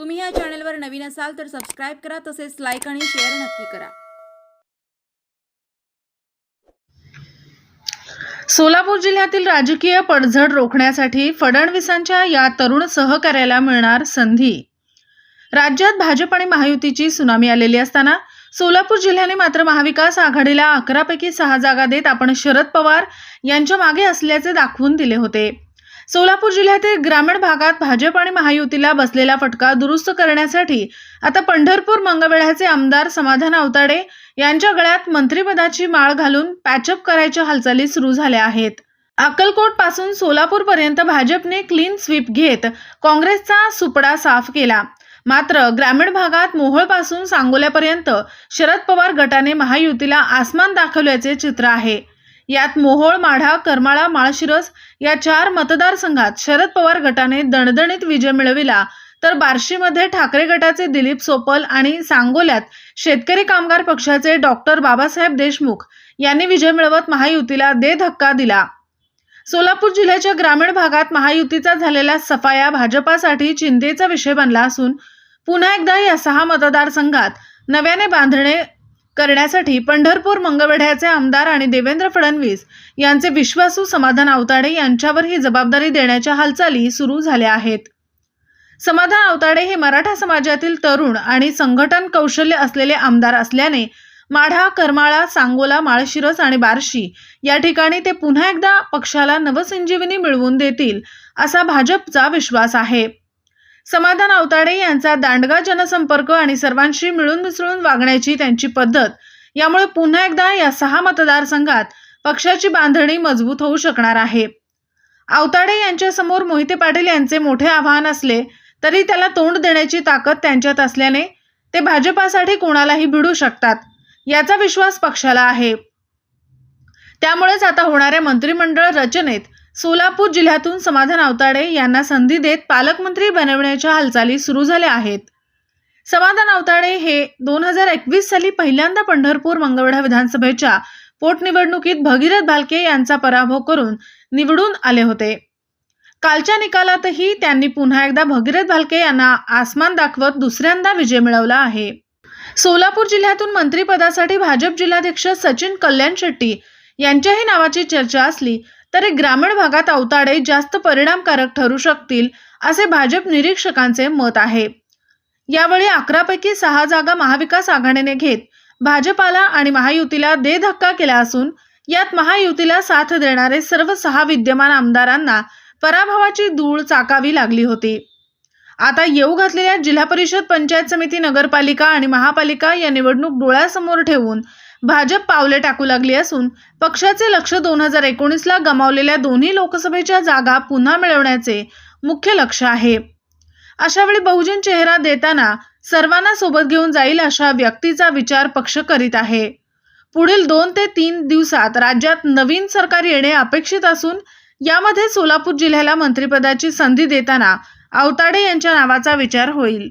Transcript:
तुम्ही या चॅनलवर नवीन असाल तर सबस्क्राईब करा तसेच लाईक आणि शेअर नक्की करा. सोलापूर जिल्ह्यातील राजकीय पडझड रोखण्यासाठी फडणवीसांच्या या तरुण सहकार्याला मिळणार संधी. राज्यात भाजप आणि महायुतीची सुनामी आलेली असताना सोलापूर जिल्ह्याने मात्र महाविकास आघाडीला अकरापैकी सहा जागा देत आपण शरद पवार यांच्या मागे असल्याचे दाखवून दिले होते. सोलापूर जिल्ह्यातील ग्रामीण भागात भाजप आणि महायुतीला बसलेला फटका दुरुस्त करण्यासाठी आता पंढरपूर मंगळवेढ्याचे आमदार समाधान अवताडे यांच्या गळ्यात मंत्रिपदाची माळ घालून पॅचअप करायच्या हालचाली सुरू झाल्या आहेत. अक्कलकोटपासून सोलापूर पर्यंत भाजपने क्लीन स्वीप घेत काँग्रेसचा सुपडा साफ केला. मात्र ग्रामीण भागात मोहोळपासून सांगोल्यापर्यंत शरद पवार गटाने महायुतीला आसमान दाखवल्याचे चित्र आहे. यात मोहोळ माढा करमाळा माळशिरस या चार मतदारसंघात शरद पवार गटाने दणदणीत विजय मिळविला. तर बार्शीमध्ये ठाकरे गटाचे दिलीप सोपल आणि सांगोल्यात शेतकरी कामगार पक्षाचे डॉक्टर बाबासाहेब देशमुख यांनी विजय मिळवत महायुतीला दे धक्का दिला. सोलापूर जिल्ह्याच्या ग्रामीण भागात महायुतीचा झालेला सफाया भाजपासाठी चिंतेचा विषय बनला असून पुन्हा एकदा या सहा मतदारसंघात नव्याने बांधणे करण्यासाठी पंढरपूर मंगळवेढ्याचे आमदार आणि देवेंद्र फडणवीस यांचे विश्वासू समाधान आवताडे यांच्यावर ही जबाबदारी देण्याच्या हालचाली सुरू झाल्या आहेत. समाधान आवताडे हे मराठा समाजातील तरुण आणि संघटन कौशल्य असलेले आमदार असल्याने माढा करमाळा सांगोला माळशिरस आणि बार्शी या ठिकाणी ते पुन्हा एकदा पक्षाला नवसंजीवनी मिळवून देतील असा भाजपचा विश्वास आहे. समाधान अवताडे यांचा दांडगा जनसंपर्क आणि सर्वांशी मिळून मिसळून वागण्याची त्यांची पद्धत. यामुळे पुन्हा एकदा या सहा मतदारसंघात पक्षाची बांधणी मजबूत होऊ शकणार आहे. आवताडे यांच्यासमोर मोहिते पाटील यांचे मोठे आव्हान असले तरी त्याला तोंड देण्याची ताकद त्यांच्यात असल्याने ते भाजपासाठी कोणालाही भिडू शकतात याचा विश्वास पक्षाला आहे. त्यामुळेच आता होणाऱ्या मंत्रिमंडळ रचनेत सोलापूर जिल्ह्यातून समाधान अवताडे यांना संधी देत पालकमंत्री बनवण्याच्या हालचाली सुरू झाल्या आहेत. समाधान अवताडे हे दोन हजार एकवीस साली पहिल्यांदा पंढरपूर मंगळवेढा विधानसभेच्या पोटनिवडणुकीत भगीरथ भालके यांचा पराभव करून निवडून आले होते. कालच्या निकालातही त्यांनी पुन्हा एकदा भगीरथ भालके यांना आसमान दाखवत दुसऱ्यांदा विजय मिळवला आहे. सोलापूर जिल्ह्यातून मंत्रिपदासाठी भाजप जिल्हाध्यक्ष सचिन कल्याण शेट्टी यांच्याही नावाची चर्चा असली तरी ग्रामीण भागात अवताडे जास्त परिणामकारक ठरू शकतील असे भाजप निरीक्षकांचे मत आहे. यावेळी अकरापैकी सहा जागा महाविकास आघाडीने घेत भाजपाला आणि महायुतीला दे धक्का केला असून यात महायुतीला साथ देणारे सर्व सहा विद्यमान आमदारांना पराभवाची धूळ चाकावी लागली होती. आता येऊ घातलेल्या जिल्हा परिषद पंचायत समिती नगरपालिका आणि महापालिका या निवडणूक डोळ्यासमोर ठेवून भाजप पावले टाकू लागली असून पक्षाचे लक्ष दोन हजार एकोणीसला गमावलेल्या दोन्ही लोकसभेच्या जागा पुन्हा मिळवण्याचे मुख्य लक्ष आहे. अशावेळी बहुजन चेहरा देताना सर्वांना सोबत घेऊन जाईल अशा व्यक्तीचा विचार पक्ष करीत आहे. पुढील दोन ते तीन दिवसात राज्यात नवीन सरकार येणे अपेक्षित असून यामध्ये सोलापूर जिल्ह्याला मंत्रिपदाची संधी देताना आवताडे यांच्या नावाचा विचार होईल.